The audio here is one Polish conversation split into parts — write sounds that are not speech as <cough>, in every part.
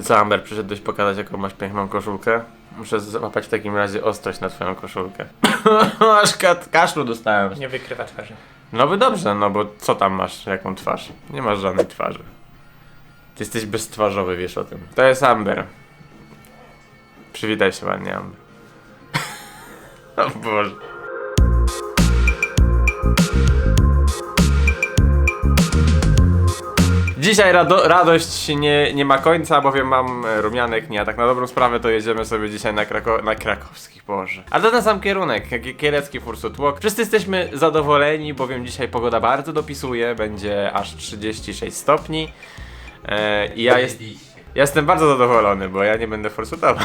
Co, Amber, przyszedłeś pokazać, jaką masz piękną koszulkę? Muszę złapać w takim razie ostrość na twoją koszulkę. <laughs> Aż kaszlu dostałem. Nie wykrywa twarzy. No by dobrze, no bo co tam masz, jaką twarz? Nie masz żadnej twarzy. Ty jesteś beztwarzowy, wiesz o tym. To jest Amber. Przywitaj się ładnie, Amber. <laughs> o Boże. Dzisiaj rado radość nie, nie ma końca, bowiem mam e, rumianek, nie, a tak na dobrą sprawę to jedziemy sobie dzisiaj na, krako na krakowski, Boże. A to ten sam kierunek, kielecki Fursuit Walk. Wszyscy jesteśmy zadowoleni, bowiem dzisiaj pogoda bardzo dopisuje, będzie aż 36 stopni. E, I ja jest, ja jestem bardzo zadowolony, bo ja nie będę forsutował.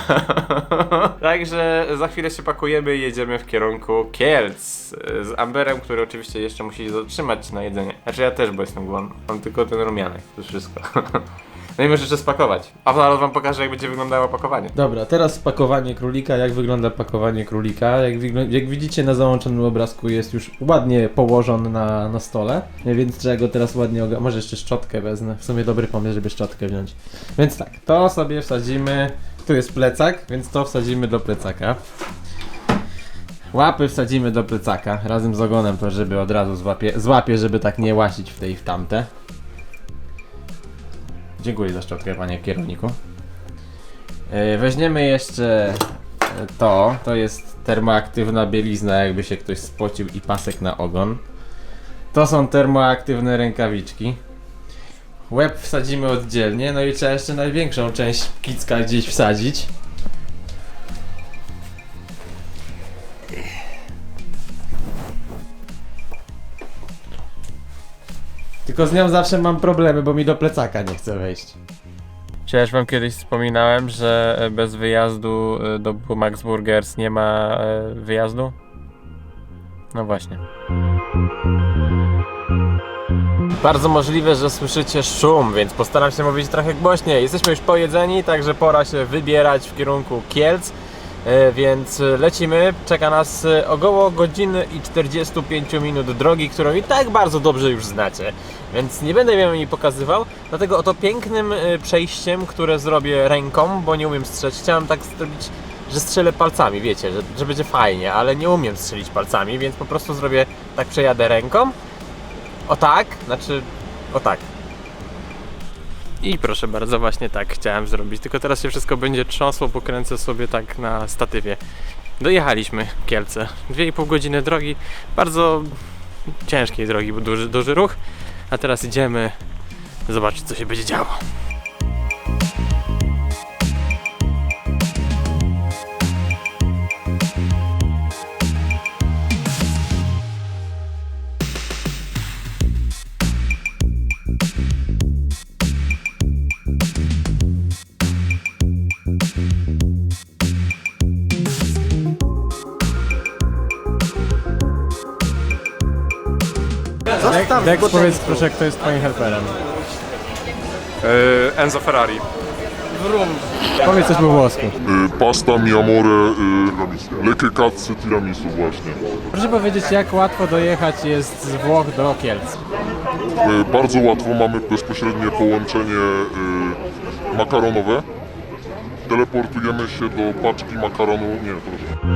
<laughs> Także za chwilę się pakujemy i jedziemy w kierunku Kielc e, z Amberem, który oczywiście jeszcze musi zatrzymać na jedzenie. Znaczy ja też, bo jestem głodny. Mam tylko ten rumianek, to wszystko. <laughs> No i jeszcze spakować. A zaraz wam pokażę, jak będzie wyglądało pakowanie. Dobra, teraz pakowanie królika. Jak wygląda pakowanie królika? Jak, jak widzicie na załączonym obrazku jest już ładnie położony na, na stole, więc trzeba go teraz ładnie oga- Może jeszcze szczotkę wezmę. W sumie dobry pomysł, żeby szczotkę wziąć. Więc tak, to sobie wsadzimy. Tu jest plecak, więc to wsadzimy do plecaka. Łapy wsadzimy do plecaka razem z ogonem, to żeby od razu złapie, złapie, żeby tak nie łasić w tej w tamte. Dziękuję za szczotkę, panie kierowniku. E, Weźmiemy jeszcze e, to. To jest termoaktywna bielizna, jakby się ktoś spocił i pasek na ogon. To są termoaktywne rękawiczki. Łeb wsadzimy oddzielnie, no i trzeba jeszcze największą część kicka gdzieś wsadzić. Tylko z nią zawsze mam problemy, bo mi do plecaka nie chce wejść. Czy ja już wam kiedyś wspominałem, że e, bez wyjazdu e, do Max Burgers nie ma e, wyjazdu? No właśnie. Bardzo możliwe, że słyszycie szum, więc postaram się mówić trochę głośniej. Jesteśmy już pojedzeni, także pora się wybierać w kierunku Kielc. E, Więc lecimy. Czeka nas e, około godziny i 45 minut drogi, którą i tak bardzo dobrze już znacie. Więc nie będę wam jej pokazywał. Dlatego oto pięknym e, przejściem, które zrobię ręką, bo nie umiem strzelić. Chciałem tak zrobić, że strzelę palcami, wiecie, że, że będzie fajnie, ale nie umiem strzelić palcami, więc po prostu zrobię tak, przejadę ręką. O tak, znaczy o tak. I proszę bardzo, właśnie tak chciałem zrobić. Tylko teraz się wszystko będzie trząsło, pokręcę sobie tak na statywie. Dojechaliśmy Kielce. 2,5 godziny drogi, bardzo ciężkiej drogi, bo duży, duży ruch. A teraz idziemy zobaczyć, co się będzie działo. Dex, powiedz proszę, kto jest twoim helperem. E, Enzo Ferrari. Powiedz coś po włosku. Y, Pasta mi amore, y, le che cazzo tiramisu właśnie. Proszę powiedzieć, jak łatwo dojechać jest z Włoch do Kielc. Y, Bardzo łatwo mamy bezpośrednie połączenie y, makaronowe. Teleportujemy się do paczki makaronu. Nie, proszę.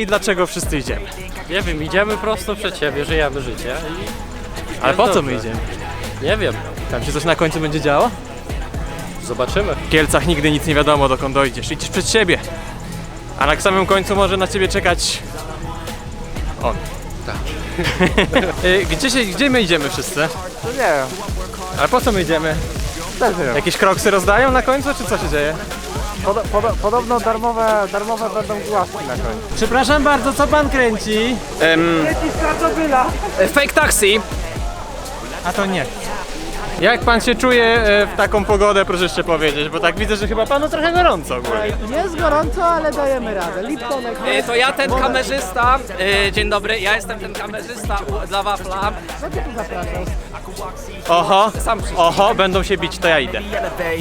i dlaczego wszyscy idziemy? Nie wiem, idziemy prosto przed siebie, żyjemy życie i Ale po co my idziemy? nie wiem, Tam się coś na końcu będzie działo? zobaczymy. W Kielcach nigdy nic nie wiadomo, dokąd dojdziesz. Idziesz przed siebie. A na samym końcu może na ciebie czekać on. Tak. <laughs> Y, Gdzie, się, gdzie my idziemy wszyscy? No nie wiem. Ale po co my idziemy? Też nie wiem. Jakieś kroksy rozdają na końcu, czy co się dzieje? Podo, podo, podobno darmowe, darmowe będą głaszki na końcu. Przepraszam bardzo, co pan kręci? Fake taxi. A to nie. Jak pan się czuje e, w taką pogodę, proszę jeszcze powiedzieć, bo tak widzę, że chyba panu trochę gorąco ogólnie. Jest gorąco, ale dajemy radę. Liptonek. E, To ja ten kamerzysta. e, Dzień dobry, ja jestem ten kamerzysta u- dla Wafla. Co ty tu zapraszasz? Oho, Sam przyszedł. oho, będą się bić, to ja idę. elevate,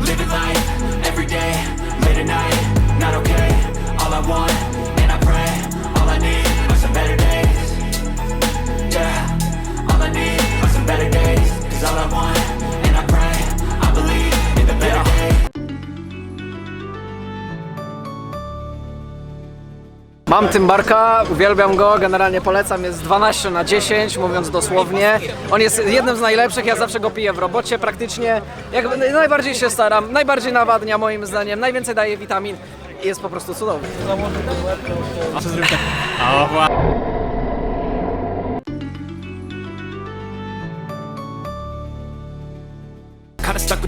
living life Mam tym barka, uwielbiam go, generalnie polecam, jest 12 na 10, mówiąc dosłownie. On jest jednym z najlepszych, ja zawsze go piję w robocie praktycznie. Jak, najbardziej się staram, najbardziej nawadnia moim zdaniem, najwięcej daje witamin i jest po prostu cudowny. O,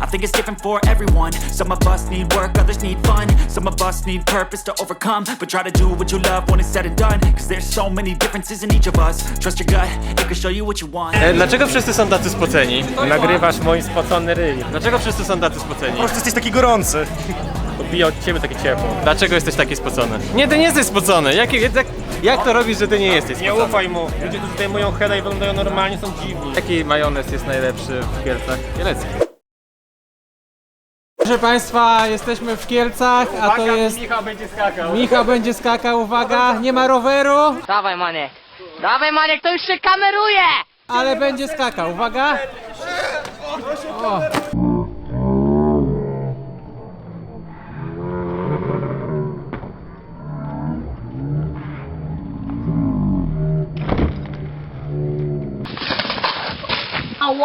I think it's different for everyone. Some of us need work, others need fun. Some of us need purpose to overcome. But try to do what you love when it's said and done. Cause there's so many differences in each of us. Trust your gut, it can show you what you want. E, Dlaczego wszyscy są tacy spoceni? Nagrywasz mój spocony ryj. Dlaczego wszyscy są tacy spoceni? jesteś taki gorący. Bije od ciebie takie ciepło. Dlaczego jesteś taki spocony? Nie, ty nie jesteś spocony. Jak, jak, jak to robisz, że ty nie jesteś Nie spocony? ufaj mu. Ludzie tu zdejmują heada i wyglądają normalnie, są dziwni. Jaki majonez jest najlepszy w Kielcach? Kielecki. Proszę Państwa, jesteśmy w Kielcach, a to jest... Michał będzie skakał. Michał będzie skakał, uwaga, nie ma roweru, Dawaj Maniek. Dawaj Maniek, to już się kameruje! ale będzie skakał, uwaga. O.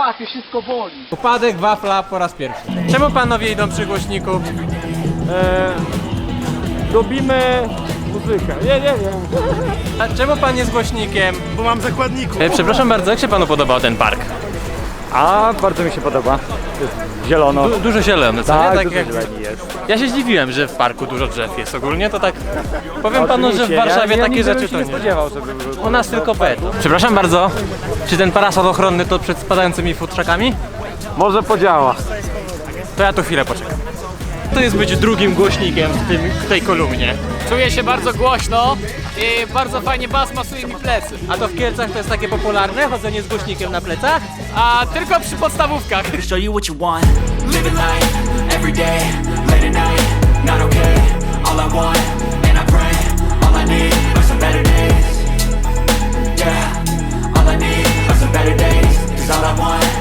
To wszystko boli. Upadek wafla po raz pierwszy. Czemu panowie idą przy głośniku? Lubimy muzykę. Nie, nie, nie. A czemu pan jest głośnikiem? Bo mam zakładników. E, przepraszam bardzo, jak się panu podobał ten park? A, bardzo mi się podoba. Zielono. Du dużo zielony, co tak, nie? dużo jak... zieleni jest. Ja się zdziwiłem, że w parku dużo drzew jest ogólnie, to tak... Powiem panu, że w Warszawie ja, ja takie rzeczy się to nie nie. spodziewał, żeby były. U nas tylko beton. Przepraszam bardzo, czy ten parasol ochronny to przed spadającymi futrzakami? Może podziała. To ja tu chwilę poczekam. To jest być drugim głośnikiem w, tym, w tej kolumnie. Czuję się bardzo głośno i bardzo fajnie bas masuje mi plecy. A to w Kielcach to jest takie popularne, chodzenie z głośnikiem na plecach? A tylko przy podstawówkach. I can show you what you want. Living life every day, late at night, not okay. All I want, and I pray, all I need are some better days. Yeah, all I need are some better days. Cause all I want,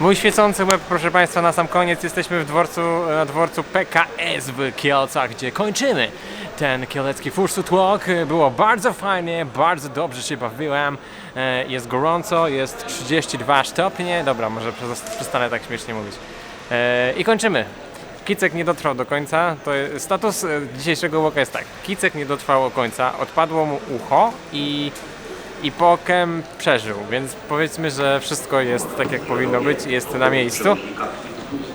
Mój świecący łeb, proszę Państwa, na sam koniec jesteśmy w dworcu, na dworcu PKS w Kielcach, gdzie kończymy ten kielecki Fursuit Walk. Było bardzo fajnie, bardzo dobrze się bawiłem. E, Jest gorąco, jest 32 stopnie. Dobra, może przes- przestanę tak śmiesznie mówić. E, I kończymy. Kicek nie dotrwał do końca. To status e, dzisiejszego walka jest tak. Kicek nie dotrwał do końca, odpadło mu ucho i i pokem przeżył, więc powiedzmy, że wszystko jest tak jak powinno być i jest na miejscu.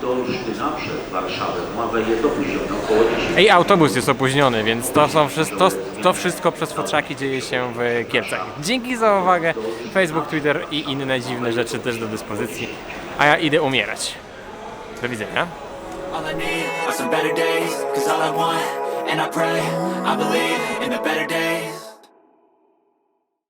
do Olsztyna przez Warszawę ma jest opóźnione około 10 I autobus jest opóźniony, więc to, są, wszys- to, to wszystko przez fotrzaki dzieje się w Kielcach. Dzięki za uwagę. Facebook, Twitter i inne dziwne rzeczy też do dyspozycji. A ja idę umierać. Do widzenia.